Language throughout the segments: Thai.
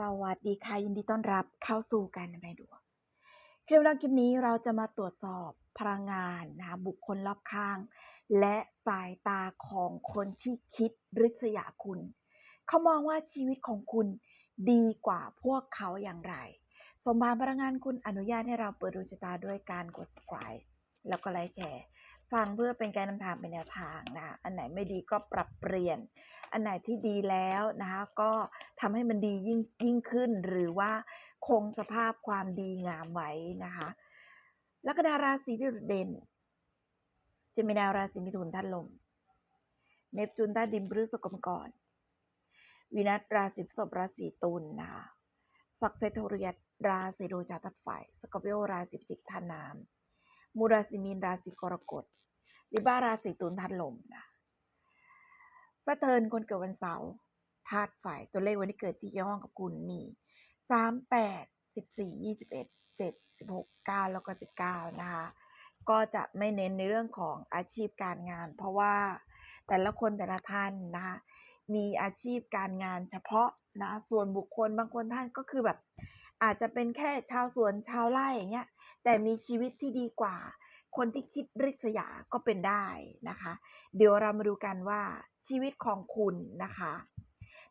สวัสดีค่ะยินดีต้อนรับเข้าสู่การนำนดวงคลิปคลิปนี้เราจะมาตรวจสอบพลังงานนะบุคคลรอบข้าง และสายตาของคนที่คิดริษยาคุณ เขามองว่าชีวิตของคุณดีกว่าพวกเขาอย่างไร สมบานพลังงานคุณอนุญาตให้เราเปิดดวงชะตาด้วยการกด subscribe แล้วก็ไลค์แชร์ ฟังเพื่อเป็นการนำทางเป็นแนวทางนะอันไหนไม่ดีก็ปรับเปลี่ยน อันไหนที่ดีแล้วนะคะก็ทำให้มันดียิ่งยิ่งขึ้น หรือว่าคงสภาพความดีงามไว้นะคะลัคนาราศีที่โดดเด่นเจมินาราศีมิถุนท่านลม เนปจูนใต้ดินพฤษภกรรมกรวินัสราศีศพราศีตุลนะคะฟักเซโทเรียสราศีโรจาตัดไฟสกอร์ปิโอราศีจิกท่านน้ำ มูราศีมีนราศีกรกฎลิบ้าราศีตุลท่านลมนะสเทิร์นคนเกิดวันเสาร์ธาตุไฟตัวเลขวันที่เกิดที่เกี่ยวข้องกับคุณมีสามแปดสิบสี่ยี่สิบเอ็ดเจ็ดสิบหกเก้าแล้วก็สิบเก้านะคะก็จะไม่เน้นในเรื่องของอาชีพการงาน เพราะว่าแต่ละคนแต่ละท่านนะคะมีอาชีพการงานเฉพาะนะส่วนบุคคลบางคนท่านก็คือแบบ อาจจะเป็นแค่ชาวสวนชาวไร่อย่างเงี้ยแต่มีชีวิตที่ดีกว่า คนที่คิดริษยาก็เป็นได้นะคะ เดี๋ยวเรามาดูกันว่าชีวิตของคุณนะคะ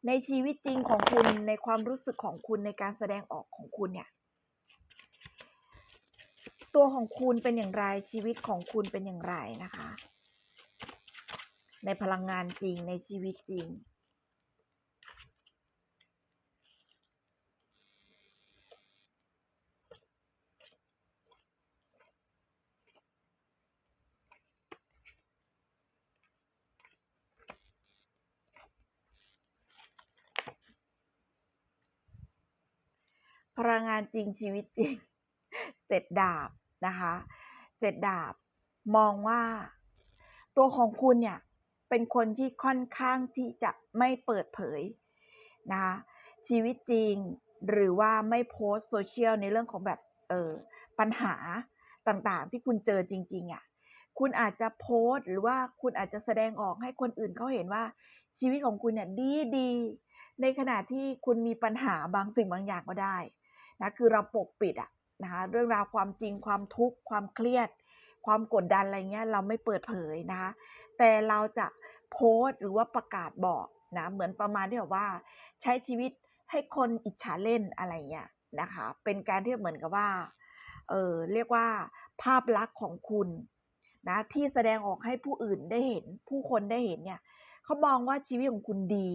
ในชีวิตจริงของคุณในความรู้สึกของคุณในการแสดงออกของคุณเนี่ยตัวของคุณเป็นอย่างไรชีวิตของคุณเป็นอย่างไรนะคะ ในพลังงานจริงในชีวิตจริง พลังงานจริงชีวิตจริงเจ็ดดาบนะคะเจ็ดดาบ มองว่า ตัวของคุณเนี่ย เป็นคนที่ค่อนข้างที่จะไม่เปิดเผยนะคะชีวิตจริงหรือว่าไม่โพสโซเชียลในเรื่องของแบบเออปัญหาต่างๆ ที่คุณเจอจริง ๆอะ่ะคุณอาจจะโพสหรือว่าคุณอาจจะแสดงออกให้คนอื่นเขาเห็นว่าชีวิตของคุณเนี่ยดีดีๆในขณะที่คุณมีปัญหาบางสิ่งบางอย่างก็ได้ นะคือเราปกปิดอะนะคะเรื่องราวความจริงความทุกข์ความเครียด ความกดดันอะไรเงี้ยเราไม่เปิดเผยนะคะแต่เราจะโพสต์หรือว่าประกาศบอกนะเหมือนประมาณที่แบบว่า ใช้ชีวิตให้คนอิจฉาเล่นอะไรเงี้ยนะคะเป็นการที่เหมือนกับว่าเออเรียกว่าภาพลักษณ์ของคุณนะที่แสดงออกให้ผู้อื่นได้เห็น ผู้คนได้เห็นเนี่ยเขามองว่าชีวิตของคุณดี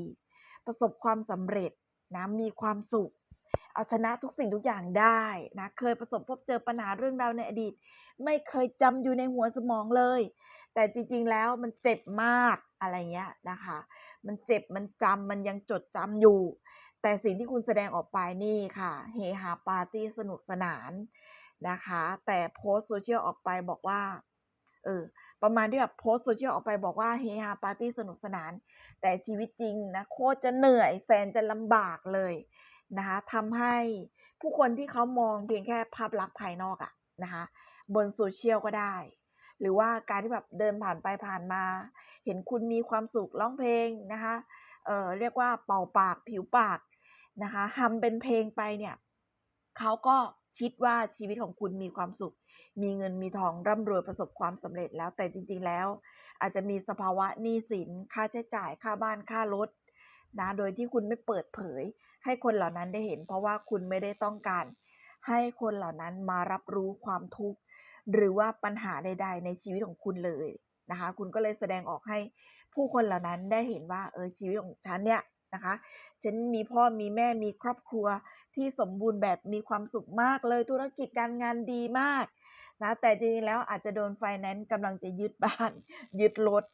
ประสบความสำเร็จนะมีความสุข เอาชนะทุกสิ่งทุกอย่างได้นะ เคยประสบพบเจอปัญหาเรื่องราวในอดีต ไม่เคยจำอยู่ในหัวสมองเลย แต่จริงๆแล้วมันเจ็บมากอะไรเงี้ยนะคะ มันเจ็บมันจำมันยังจดจำอยู่ แต่สิ่งที่คุณแสดงออกไปนี่ค่ะ เฮฮาปาร์ตี้สนุกสนานนะคะ แต่โพสโซเชียลออกไปบอกว่า เออ ประมาณที่แบบโพสโซเชียลออกไปบอกว่าเฮฮาปาร์ตี้สนุกสนาน แต่ชีวิตจริงนะโคตรจะเหนื่อยแสนจะลำบากเลย นะคะทำให้ผู้คนที่เขามองเพียงแค่ภาพลักษณ์ภายนอกอะนะคะบนโซเชียลก็ได้ หรือว่าการที่แบบเดินผ่านไปผ่านมา เห็นคุณมีความสุขร้องเพลงนะคะเออเรียกว่าเป่าปากผิวปากนะคะทำเป็นเพลงไปเนี่ยเขาก็คิดว่าชีวิตของคุณมีความสุข มีเงินมีทองร่ำรวยประสบความสำเร็จแล้วแต่จริง ๆ แล้ว อาจจะมีสภาวะหนี้สินค่าใช้จ่ายค่าบ้านค่ารถ นะโดยที่คุณไม่เปิดเผย ให้คนเหล่านั้นได้เห็น เพราะว่าคุณไม่ได้ต้องการ ให้คนเหล่านั้นมารับรู้ความทุกข์หรือว่าปัญหาใด ๆ ในชีวิตของคุณเลยนะคะ คุณก็เลยแสดงออกให้ผู้คนเหล่านั้นได้เห็นว่าเออชีวิตของฉันเนี่ยนะคะฉันมีพ่อมีแม่มีครอบครัวที่สมบูรณ์แบบมีความสุขมากเลยธุรกิจการงานดีมาก นะแต่จริงๆแล้วอาจจะโดนไฟแนนซ์กำลังจะยึดบ้าน ยึดรถ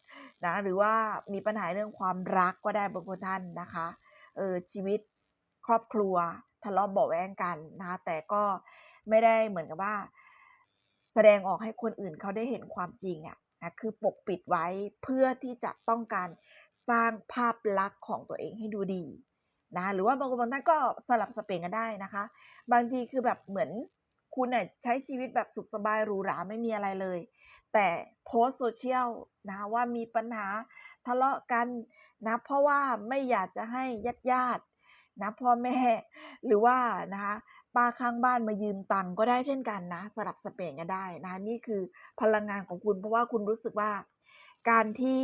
นะหรือว่ามีปัญหาเรื่องความรักก็ได้บางคนท่านนะคะเออชีวิตครอบครัวทะเลาะเบาแวงกันนะคะแต่ก็ไม่ได้เหมือนกับว่า แสดงออกให้คนอื่นเขาได้เห็นความจริงอะ่ะนะคือปกปิดไว้เพื่อที่จะต้องการสร้างภาพลักษณ์ของตัวเองให้ดูดีนะหรือว่าบางคนบางท่านก็สลับสเปนกันได้นะคะ บางทีคือแบบเหมือน คุณเนี่ยใช้ชีวิตแบบสุขสบายหรูหราไม่มีอะไรเลย แต่โพสโซเชียลนะว่ามีปัญหาทะเลาะกันนะเพราะว่าไม่อยากจะให้ญาติญาตินะพ่อแม่หรือว่านะคะป้าข้างบ้านมายืมตังก็ได้เช่นกันนะสลับสเปนกันได้นะนี่คือพลังงานของคุณ เพราะว่าคุณรู้สึกว่า การที่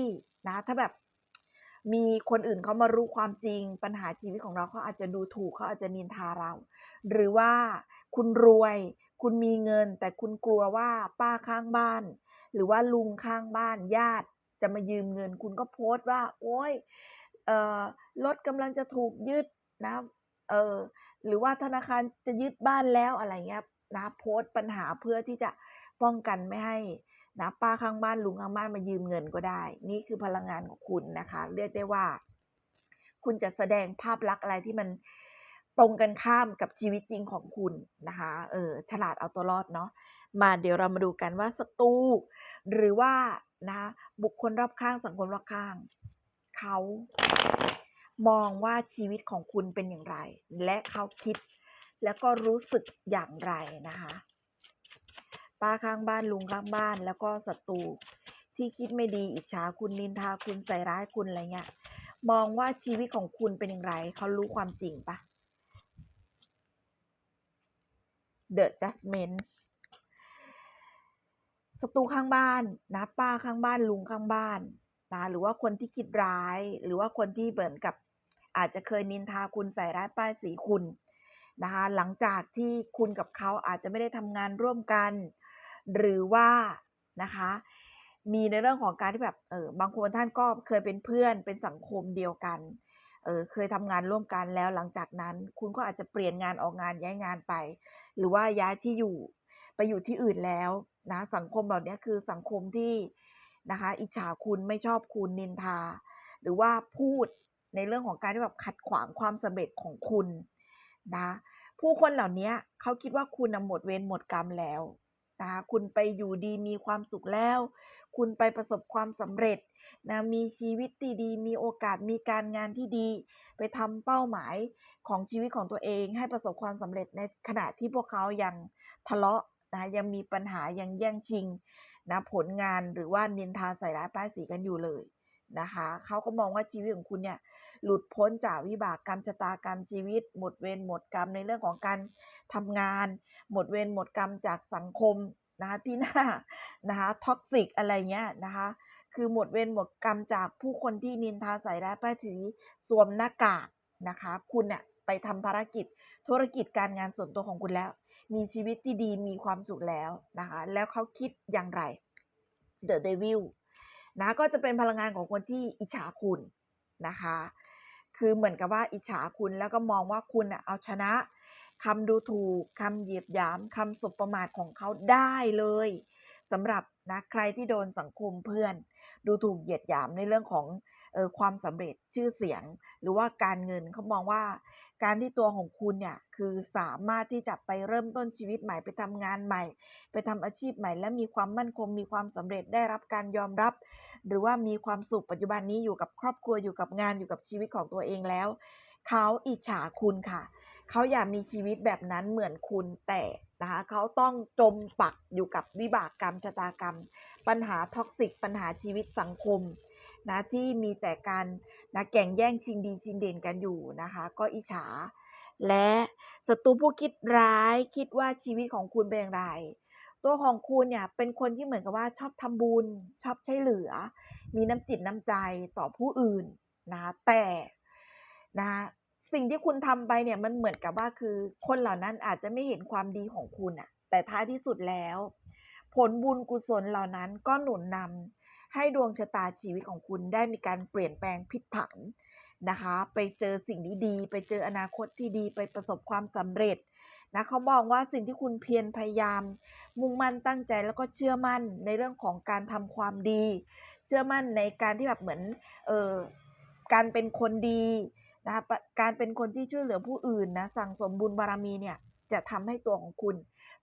นะถ้าแบบมีคนอื่นเขามารู้ความจริงปัญหาชีวิตของเราเขาอาจจะดูถูกเขาอาจจะนินทาเรา หรือว่า คุณรวย คุณมีเงิน แต่คุณกลัวว่าป้าข้างบ้าน หรือว่าลุงข้างบ้านญาติจะมายืมเงิน คุณก็โพสต์ว่า โอ๊ยรถกำลังจะถูกยึดนะเออหรือว่าธนาคารจะยึดบ้านแล้วอะไรเงี้ยนะโพสต์ปัญหาเพื่อที่จะป้องกันไม่ให้นะป้าข้างบ้านลุงข้างบ้านมายืมเงินก็ได้ นี่คือพลังงานของคุณนะคะ เรียกได้ว่า คุณจะแสดงภาพลักษณ์อะไรที่มัน ตรงกันข้ามกับชีวิตจริงของคุณนะคะ เออ ฉลาดเอาตัวรอดเนาะ มาเดี๋ยวเรามาดูกันว่าศัตรูหรือว่านะบุคคลรอบข้างสังคมรอบข้าง เขา มองว่าชีวิตของคุณเป็นอย่างไร และเขาคิด แล้วก็รู้สึกอย่างไรนะคะป้าข้างบ้านลุงข้างบ้านแล้วก็ศัตรูที่คิดไม่ดีอิจฉาคุณนินทาคุณใส่ร้ายคุณอะไรเงี้ยมองว่าชีวิตของคุณเป็นอย่างไร เขารู้ความจริงปะ The Judgment ศัตรูข้างบ้านนะป้าข้างบ้านลุงข้างบ้านนะหรือว่าคนที่คิดร้าย หรือว่าคนที่เหมือนกับอาจจะเคยนินทาคุณใส่ร้ายป้ายสีคุณนะคะหลังจากที่คุณกับเขาอาจจะไม่ได้ทำงานร่วมกัน หรือว่านะคะมีในเรื่องของการที่แบบเออบางคนท่านก็เคยเป็นเพื่อนเป็นสังคมเดียวกัน เออเคยทำงานร่วมกันแล้วหลังจากนั้น คุณก็อาจจะเปลี่ยนงานออกงานย้ายงานไป หรือว่าย้ายที่อยู่ไปอยู่ที่อื่นแล้วนะสังคมแบบนี้คือสังคมที่นะคะอิจฉาคุณไม่ชอบคุณนินทา หรือว่าพูดในเรื่องของการที่แบบขัดขวางความสำเร็จของคุณนะผู้คนเหล่านี้เขาคิดว่าคุณหมดเวรหมดกรรมแล้ว นะคุณไปอยู่ดีมีความสุขแล้ว คุณไปประสบความสำเร็จนะมีชีวิตที่ดี มีโอกาสมีการงานที่ดี ไปทำเป้าหมายของชีวิตของตัวเอง ให้ประสบความสำเร็จในขณะที่พวกเขายังทะเลาะนะยังมีปัญหายังแย่งชิงนะผลงานหรือว่านินทาใส่ร้ายป้ายสีกันอยู่เลยนะคะเขาก็มองว่าชีวิตของคุณเนี่ย หลุดพ้นจากวิบากกรรมชะตากรรมชีวิต หมดเวรหมดกรรมในเรื่องของการทำงาน หมดเวรหมดกรรมจากสังคมนะคะที่หน้านะคะท็อกซิกอะไรเงี้ยนะคะคือหมดเวรหมดกรรมจากผู้คนที่นินทาใส่ร้ายป้ายสีสวมหน้ากากนะคะ คุณเนี่ยไปทำภารกิจ ธุรกิจการงานส่วนตัวของคุณแล้ว มีชีวิตที่ดีมีความสุขแล้วนะคะ แล้วเขาคิดอย่างไร The Devil นะก็จะเป็นพลังงานของคนที่อิจฉาคุณนะคะ คือเหมือนกับว่าอิจฉาคุณแล้วก็มองว่าคุณเอาชนะคำดูถูกคำเหยียบหยามคำสบประมาทของเขาได้เลยสำหรับนะใครที่โดนสังคมเพื่อน ดูถูกเหยียดหยามในเรื่องของ ความสำเร็จชื่อเสียง หรือว่าการเงินเขามองว่า การที่ตัวของคุณเนี่ยคือสามารถที่จะไปเริ่มต้นชีวิตใหม่ไปทำงานใหม่ ไปทำอาชีพใหม่ และมีความมั่นคงมีความสำเร็จได้รับการยอมรับ หรือว่ามีความสุขปัจจุบันนี้อยู่กับครอบครัวอยู่กับงานอยู่กับชีวิตของตัวเองแล้วเขาอิจฉาคุณค่ะเขาอยากมีชีวิตแบบนั้นเหมือนคุณแต่นะคะเขาต้องจมปักอยู่กับวิบากกรรมชะตากรรม ปัญหาท็อกซิกปัญหาชีวิตสังคม นะที่มีแต่การนะแก่งแย่งชิงดีชิงเด่นกันอยู่นะคะ ก็อิจฉา และศัตรูผู้คิดร้ายคิดว่าชีวิตของคุณเป็นอย่างไร ตัวของคุณเนี่ยเป็นคนที่เหมือนกับว่าชอบทำบุญ ชอบใช้เหลือ มีน้ำจิตน้ำใจต่อผู้อื่นนะแต่นะสิ่งที่คุณทำไปเนี่ยมันเหมือนกับว่าคือ คนเหล่านั้นอาจจะไม่เห็นความดีของคุณอะแต่ท้ายที่สุดแล้ว ผลบุญกุศลเหล่านั้นก็หนุนนำ ให้ดวงชะตาชีวิตของคุณได้มีการเปลี่ยนแปลงพลิกผันนะคะ ไปเจอสิ่งที่ดีไปเจออนาคตที่ดีไปประสบความสำเร็จนะเขาบอกว่าสิ่งที่คุณเพียรพยายาม มุ่งมั่นตั้งใจแล้วก็เชื่อมั่นในเรื่องของการทำความดี เชื่อมั่นในการที่แบบเหมือนเออการเป็นคนดีนะคะการเป็นคนที่ช่วยเหลือผู้อื่นนะสั่งสมบุญบารมีเนี่ยจะทำให้ตัวของคุณ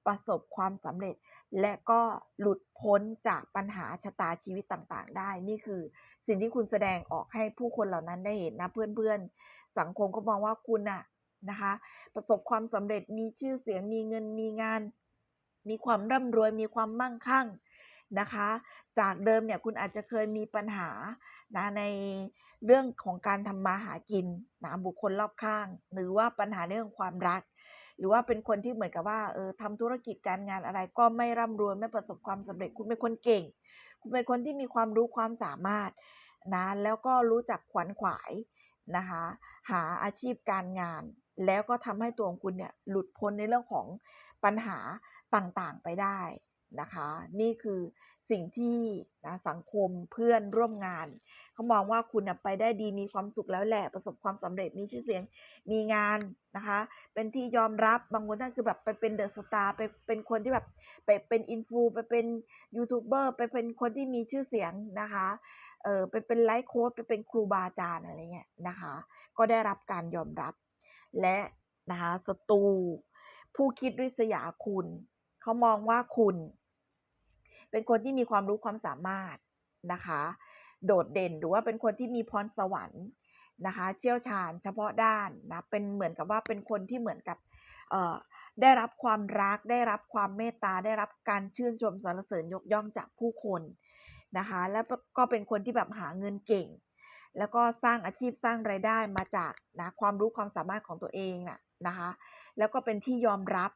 ประสบความสำเร็จ และก็หลุดพ้นจากปัญหาชะตาชีวิตต่างๆ ได้ นี่คือสิ่งที่คุณแสดงออกให้ผู้คนเหล่านั้นได้เห็นนะเพื่อนๆ สังคมก็มองว่าคุณน่ะนะคะ ประสบความสำเร็จมีชื่อเสียงมีเงินมีงาน มีความร่ำรวยมีความมั่งคั่งนะคะ จากเดิมเนี่ยคุณอาจจะเคยมีปัญหานะในเรื่องของการทำมาหากินนะบุคคลรอบข้าง หรือว่าปัญหาเรื่องความรัก หรือว่าเป็นคนที่เหมือนกับว่าเออทำธุรกิจการงานอะไร ก็ไม่ร่ำรวยไม่ประสบความสำเร็จ คุณเป็นคนเก่ง คุณเป็นคนที่มีความรู้ความสามารถนะแล้วก็รู้จักขวนขวายนะคะหาอาชีพการงาน แล้วก็ทำให้ตัวของคุณเนี่ยหลุดพ้นในเรื่องของปัญหาต่างๆไปได้ นะคะ นี่คือสิ่งที่นะสังคมเพื่อนร่วมงาน เขามองว่าคุณไปได้ดีมีความสุขแล้วแหละประสบความสำเร็จมีชื่อเสียงมีงานนะคะ เป็นที่ยอมรับบางคนท่านคือแบบไปเป็นเดอะสตาร์ไปเป็นคนที่แบบไปเป็นอินฟูไปเป็นยูทูบเบอร์ไปเป็นคนที่มีชื่อเสียงนะคะเออไปเป็นไลฟ์โค้ชไปเป็นครูบาอาจารย์อะไรเงี้ยนะคะ ก็ได้รับการยอมรับ และนะคะศัตรูผู้คิดริษยาคุณ เขามองว่าคุณ เป็นคนที่มีความรู้ความสามารถนะคะ โดดเด่นหรือว่าเป็นคนที่มีพรสวรรค์นะคะ เชี่ยวชาญเฉพาะด้านนะเป็นเหมือนกับว่าเป็นคนที่เหมือนกับได้รับความรัก ได้รับความเมตตา ได้รับการชื่นชมสรรเสริญยกย่องจากผู้คนนะคะ แล้วก็เป็นคนที่แบบหาเงินเก่ง แล้วก็สร้างอาชีพสร้างไรายได้มาจากนะความรู้ความสามารถของตัวเองน่ะ นะคะแล้วก็เป็นที่ยอมรับ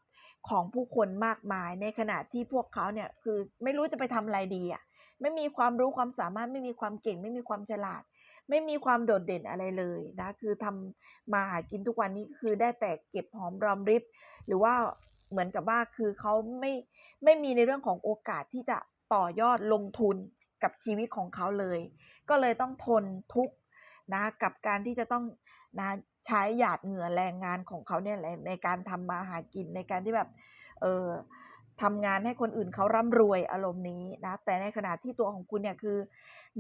ของผู้คนมากมายในขณะที่พวกเขาเนี่ยคือไม่รู้จะไปทำอะไรดีอะไม่มีความรู้ความสามารถไม่มีความเก่ง ไม่มีความฉลาด ไม่มีความโดดเด่นอะไรเลยนะคือทำมาหากินทุกวันนี้คือได้แต่เก็บหอมรอมริบ หรือว่าเหมือนกับว่าคือเขาไม่ไม่มีในเรื่องของโอกาสที่จะต่อยอดลงทุนกับชีวิตของเขาเลย ก็เลยต้องทนทุกข์นะกับการที่จะต้องนะ ใช้หยาดเหงื่อแรงงานของเขาเนี่ยแหละในการทำมาหากินในการที่แบบเออทำงานให้คนอื่นเขาร่ำรวยอารมณ์นี้นะแต่ในขณะที่ตัวของคุณเนี่ยคือ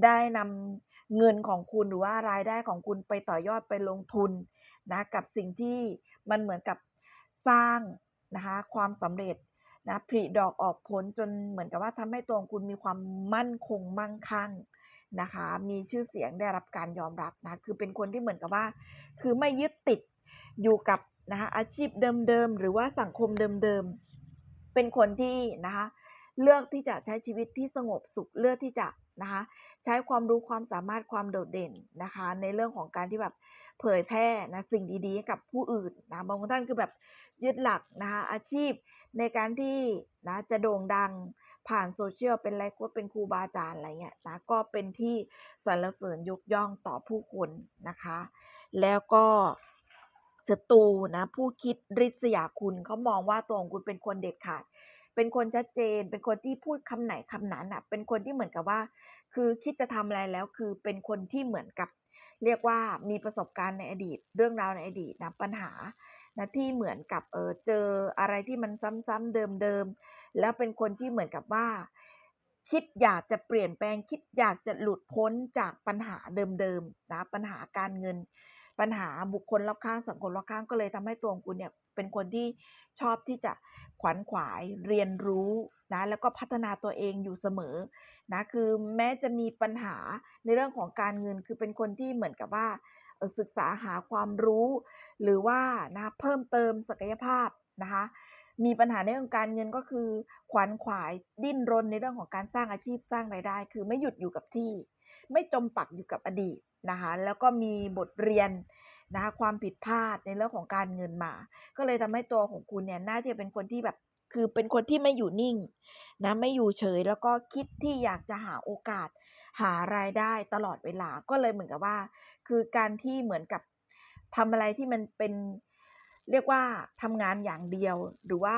ได้นำเงินของคุณหรือว่ารายได้ของคุณไปต่อยอดไปลงทุนนะกับสิ่งที่มันเหมือนกับสร้างนะคะความสำเร็จนะผลิดอกออกผลจนเหมือนกับว่าทำให้ตัวของคุณมีความมั่นคงมั่งคั่ง นะคะ มีชื่อเสียงได้รับการยอมรับนะคือเป็นคนที่เหมือนกับว่า คือไม่ยึดติดอยู่กับนะคะอาชีพเดิมๆหรือว่าสังคมเดิมๆเป็นคนที่นะคะเลือกที่จะใช้ชีวิตที่สงบสุขเลือกที่จะ นะคะ ใช้ความรู้ความสามารถความโดดเด่นนะคะ ในเรื่องของการที่แบบเผยแพร่นะสิ่งดีๆให้กับผู้อื่นนะบางท่านคือแบบยึดหลักนะคะอาชีพในการที่นะจะโด่งดังผ่านโซเชียลเป็นไลฟ์โค้ชเป็นครูบาอาจารย์อะไรเงี้ยนะก็เป็นที่สรรเสริญยกย่องต่อผู้คนนะคะ แล้วก็ศัตรูนะผู้คิดริษยาคุณเขามองว่าตัวของคุณเป็นคนเด็ดขาด เป็นคนชัดเจน เป็นคนที่พูดคำไหนคำนั้นอะ เป็นคนที่เหมือนกับว่า คือคิดจะทำอะไรแล้วคือเป็นคนที่เหมือนกับ เรียกว่ามีประสบการณ์ในอดีต เรื่องราวในอดีตนะปัญหานะที่เหมือนกับเออเจออะไรที่มันซ้ำๆเดิมๆแล้วเป็นคนที่เหมือนกับว่า คิดอยากจะเปลี่ยนแปลง คิดอยากจะหลุดพ้นจากปัญหาเดิมๆนะปัญหาการเงิน ปัญหาบุคคลรอบข้างสังคมรอบข้างก็เลยทำให้ตัวของคุณเนี่ย เป็นคนที่ชอบที่จะขวัญขวายเรียนรู้นะแล้วก็พัฒนาตัวเองอยู่เสมอนะคือแม้จะมีปัญหาในเรื่องของการเงินคือเป็นคนที่เหมือนกับว่าศึกษาหาความรู้ หรือว่านะเพิ่มเติมศักยภาพนะคะมีปัญหาในเรื่องการเงินก็คือ ขวัญขวายดิ้นรนในเรื่องของการสร้างอาชีพสร้างรายได้ คือไม่หยุดอยู่กับที่ ไม่จมปักอยู่กับอดีตนะคะแล้วก็มีบทเรียน นะคะความผิดพลาดในเรื่องของการเงินมา ก็เลยทำให้ตัวของคุณเนี่ยน่าจะเป็นคนที่แบบคือเป็นคนที่ไม่อยู่นิ่งนะไม่อยู่เฉยแล้วก็คิดที่อยากจะหาโอกาส หารายได้ตลอดเวลาก็เลยเหมือนกับว่า คือการที่เหมือนกับทำอะไรที่มันเป็นเรียกว่าทำงานอย่างเดียว หรือว่า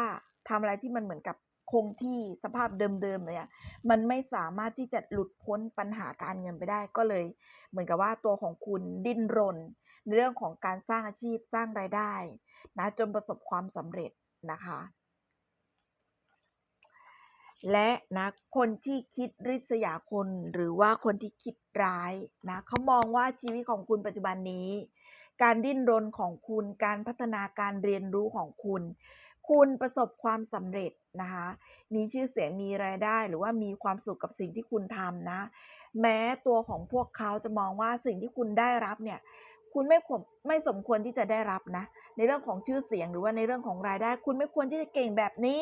ทำอะไรที่มันเหมือนกับคงที่สภาพเดิมๆเลยอะมันไม่สามารถที่จะหลุดพ้นปัญหาการเงินไปได้ ก็เลย เหมือนกับว่าตัวของคุณดิ้นรน ในเรื่องของการสร้างอาชีพสร้างรายได้นะจนประสบความสำเร็จนะคะ และนะคนที่คิดริษยาคนหรือว่าคนที่คิดร้ายนะเขามองว่าชีวิตของคุณปัจจุบันนี้ การดิ้นรนของคุณการพัฒนาการเรียนรู้ของคุณ คุณประสบความสำเร็จนะคะมีชื่อเสียงมีรายได้ หรือว่ามีความสุขกับสิ่งที่คุณทำนะ แม้ตัวของพวกเขาจะมองว่าสิ่งที่คุณได้รับเนี่ย คุณไม่ควรไม่สมควรที่จะได้รับนะ ในเรื่องของชื่อเสียงหรือว่าในเรื่องของรายได้ คุณไม่ควรที่จะเก่งแบบนี้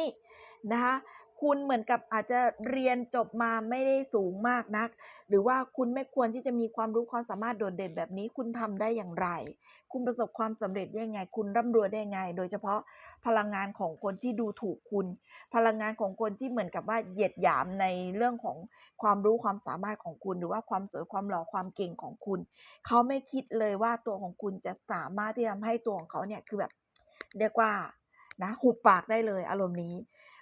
นะคะ คุณเหมือนกับอาจจะเรียนจบมาไม่ได้สูงมากนัก หรือว่าคุณไม่ควรที่จะมีความรู้ความสามารถโดดเด่นแบบนี้ คุณทำได้อย่างไร คุณประสบความสำเร็จได้ยังไง คุณร่ำรวยได้ยังไง โดยเฉพาะพลังงานของคนที่ดูถูกคุณ พลังงานของคนที่เหมือนกับว่าเหยียดหยามในเรื่องของความรู้ความสามารถของคุณ หรือว่าความสวยความหล่อความเก่งของคุณ เขาไม่คิดเลยว่าตัวของคุณจะสามารถที่ทำให้ตัวของเขาเนี่ยคือแบบเรียกว่านะหุบปากได้เลยอารมณ์นี้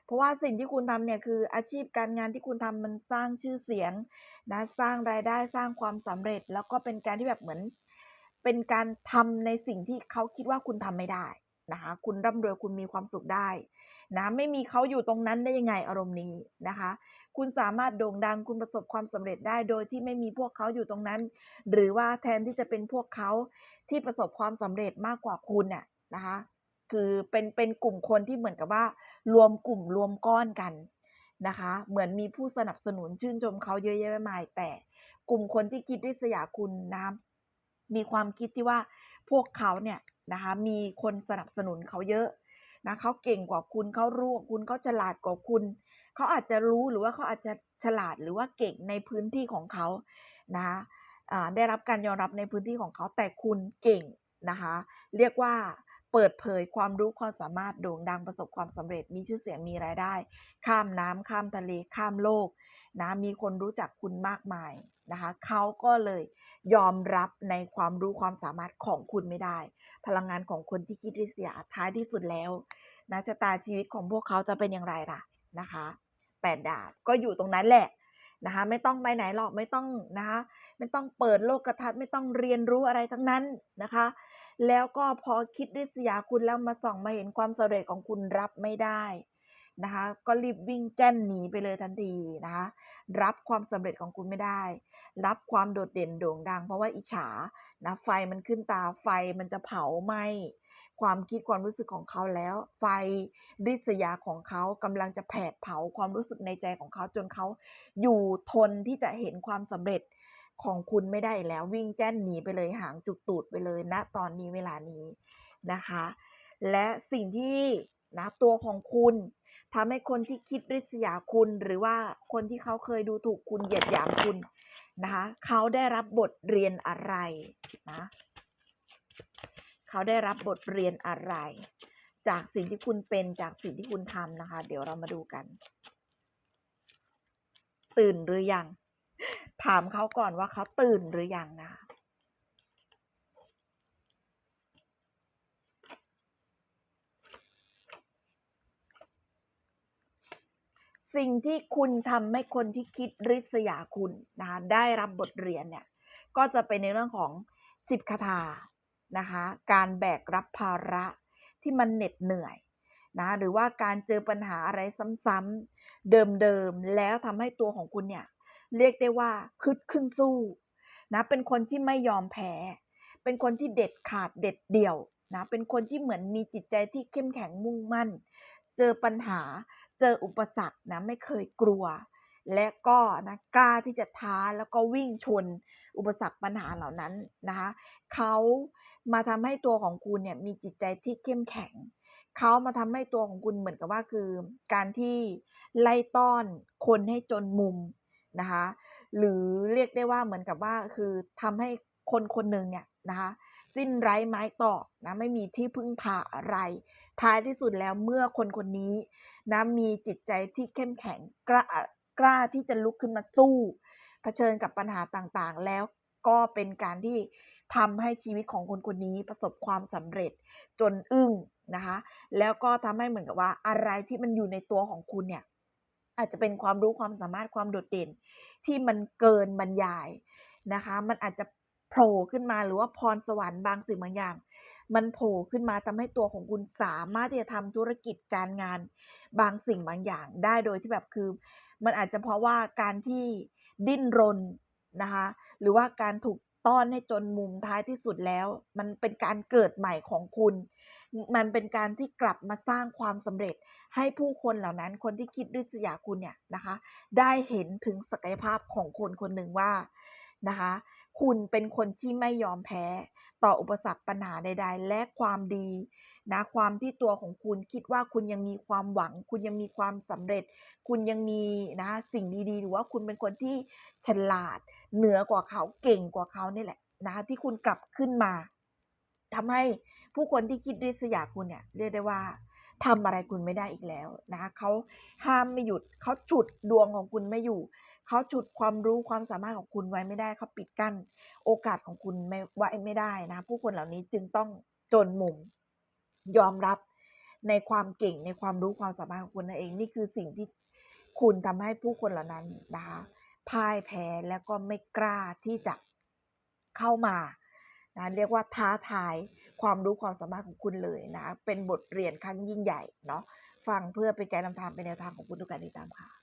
เพราะว่าสิ่งที่คุณทำเนี่ยคืออาชีพการงานที่คุณทำมันสร้างชื่อเสียงนะสร้างรายได้สร้างความสำเร็จ แล้วก็เป็นการที่แบบเหมือน เป็นการทำในสิ่งที่เขาคิดว่าคุณทำไม่ได้นะคะคุณร่ำรวยคุณมีความสุขได้นะไม่มีเขาอยู่ตรงนั้นได้ยังไงอารมณ์นี้นะคะ คุณสามารถโด่งดังคุณประสบความสำเร็จได้โดยที่ไม่มีพวกเขาอยู่ตรงนั้น หรือว่าแทนที่จะเป็นพวกเขาที่ประสบความสำเร็จมากกว่าคุณน่ะนะคะ คือเป็นเป็นกลุ่มคนที่เหมือนกับว่า รวมกลุ่มรวมก้อนกันนะคะ เหมือนมีผู้สนับสนุนชื่นชมเขาเยอะแยะมากมาย แต่กลุ่มคนที่คิดริษยาคุณนะมีความคิดที่ว่าพวกเขาเนี่ยนะคะมีคนสนับสนุนเขาเยอะนะเขาเก่งกว่าคุณเขารู้กว่าคุณเขาฉลาดกว่าคุณ เขาอาจจะรู้หรือว่าเขาอาจจะฉลาดหรือว่าเก่งในพื้นที่ของเขานะะได้รับการยอมรับในพื้นที่ของเขาแต่คุณเก่งนะคะ เรียกว่า เปิดเผยความรู้ความสามารถโด่งดังประสบความสำเร็จมีชื่อเสียงมีรายได้ ข้ามน้ำข้ามทะเลข้ามโลกนะมีคนรู้จักคุณมากมายนะคะเขาก็เลยยอมรับในความรู้ความสามารถของคุณไม่ได้ พลังงานของคนที่คิดริษยาท้ายที่สุดแล้วนะชะตาชีวิตของพวกเขาจะเป็นอย่างไรล่ะนะคะแปดดาบก็อยู่ตรงนั้นแหละนะคะไม่ต้องไปไหนหรอกไม่ต้องนะคะไม่ต้องเปิดโลกทัศน์ไม่ต้องเรียนรู้อะไรทั้งนั้นนะคะ แล้วก็พอคิดริษยาคุณแล้วมาส่องมาเห็นความสำเร็จของคุณรับไม่ได้นะคะ ก็รีบวิ่งแจ้นหนีไปเลยทันทีนะคะ รับความสำเร็จของคุณไม่ได้ รับความโดดเด่นโด่งดัง เพราะว่าอิจฉานะไฟมันขึ้นตาไฟมันจะเผาไหมความคิดความรู้สึกของเขาแล้ว ไฟริษยาของเขากำลังจะแผดเผาความรู้สึกในใจของเขาจนเขาอยู่ทนที่จะเห็นความสำเร็จ ของคุณไม่ได้แล้ววิ่งแจ้นหนีไปเลยหางจุกตูดไปเลยณนะตอนนี้เวลานี้นะคะ และสิ่งที่นะตัวของคุณทำให้คนที่คิดริษยาคุณหรือว่าคนที่เขาเคยดูถูกคุณเหยียดหยามคุณนะคะเขาได้รับบทเรียนอะไรนะเขาได้รับบทเรียนอะไร จากสิ่งที่คุณเป็นจากสิ่งที่คุณทำนะคะ เดี๋ยวเรามาดูกัน ตื่นหรือยัง ถามเขาก่อนว่าเขาตื่นหรือยังนะคะสิ่งที่คุณทำให้คนที่คิดริษยาคุณนะคะได้รับบทเรียนเนี่ยก็จะเป็นในเรื่องของสิบคาถานะคะการแบกรับภาระที่มันเหน็ดเหนื่อยนะหรือว่าการเจอปัญหาอะไรซ้ำๆเดิมๆแล้วทำให้ตัวของคุณเนี่ย เรียกได้ว่าคึดขึ้นสู้นะเป็นคนที่ไม่ยอมแพ้ เป็นคนที่เด็ดขาดเด็ดเดี่ยวนะเป็นคนที่เหมือนมีจิตใจที่เข้มแข็งมุ่งมั่น เจอปัญหาเจออุปสรรคนะไม่เคยกลัว และก็นะกล้าที่จะท้าแล้วก็วิ่งชนอุปสรรคปัญหาเหล่านั้นนะคะเขามาทำให้ตัวของคุณเนี่ยมีจิตใจที่เข้มแข็งเขามาทำให้ตัวของคุณเหมือนกับว่าคือ การที่ไล่ต้อนคนให้จนมุม นะคะ หรือเรียกได้ว่าเหมือนกับว่าคือทำให้คนคนหนึ่งเนี่ยนะคะสิ้นไร้ไม้ต่อนะไม่มีที่พึ่งพาอะไร ท้ายที่สุดแล้วเมื่อคนคนนี้นะมีจิตใจที่เข้มแข็งกล้ากล้าที่จะลุกขึ้นมาสู้เผชิญกับปัญหาต่างๆ แล้วก็เป็นการที่ทำให้ชีวิตของคนคนนี้ประสบความสำเร็จจนอึ้งนะคะ แล้วก็ทำให้เหมือนกับว่าอะไรที่มันอยู่ในตัวของคุณเนี่ย อาจจะเป็นความรู้ความสามารถความโดดเด่น ที่มันเกินบรรยายนะคะ มันอาจจะโผล่ขึ้นมาหรือว่าพรสวรรค์บางสิ่งบางอย่าง มันโผล่ขึ้นมาทำให้ตัวของคุณสามารถที่จะทำธุรกิจการงานบางสิ่งบางอย่าง ได้โดยที่แบบคือ มันอาจจะเพราะว่าการที่ดิ้นรนนะคะ หรือว่าการถูก ต้อนให้จนมุมท้ายที่สุดแล้ว มันเป็นการเกิดใหม่ของคุณ มันเป็นการที่กลับมาสร้างความสำเร็จ ให้ผู้คนเหล่านั้นคนที่คิดริษยาคุณเนี่ยนะคะ ได้เห็นถึงศักยภาพของคนคนหนึ่งว่านะคะ คุณเป็นคนที่ไม่ยอมแพ้ ต่ออุปสรรคปัญหาใด ๆ และความดีนะความที่ตัวของคุณคิดว่าคุณยังมีความหวัง คุณยังมีความสำเร็จ คุณยังมีนะสิ่งดีๆ หรือว่าคุณเป็นคนที่ฉลาด เหนือกว่าเขาเก่งกว่าเขานี่แหละนะคะที่คุณกลับขึ้นมาทำให้ผู้คนที่คิดริษยาคุณเนี่ยเรียกได้ว่าทำอะไรคุณไม่ได้อีกแล้วนะเขาห้ามไม่หยุดเขาฉุดดวงของคุณไม่อยู่เขาฉุดความรู้ความสามารถของคุณไว้ไม่ได้เขาปิดกั้น โอกาสของคุณไม่ไว้ไม่ได้นะ ผู้คนเหล่านี้จึงต้องจนมุม ยอมรับในความเก่งในความรู้ความสามารถของคุณนั่นเอง นี่คือสิ่งที่คุณทำให้ผู้คนเหล่านั้นนะคะ พ่ายแพ้แล้วก็ไม่กล้าที่จะเข้ามานะเรียกว่าท้าทายความรู้ความสามารถของคุณเลยนะ เป็นบทเรียนครั้งยิ่งใหญ่เนาะฟังเพื่อเป็นกด์นำทางเป็นแนวทางของคุณทุกการติดตามค่ะ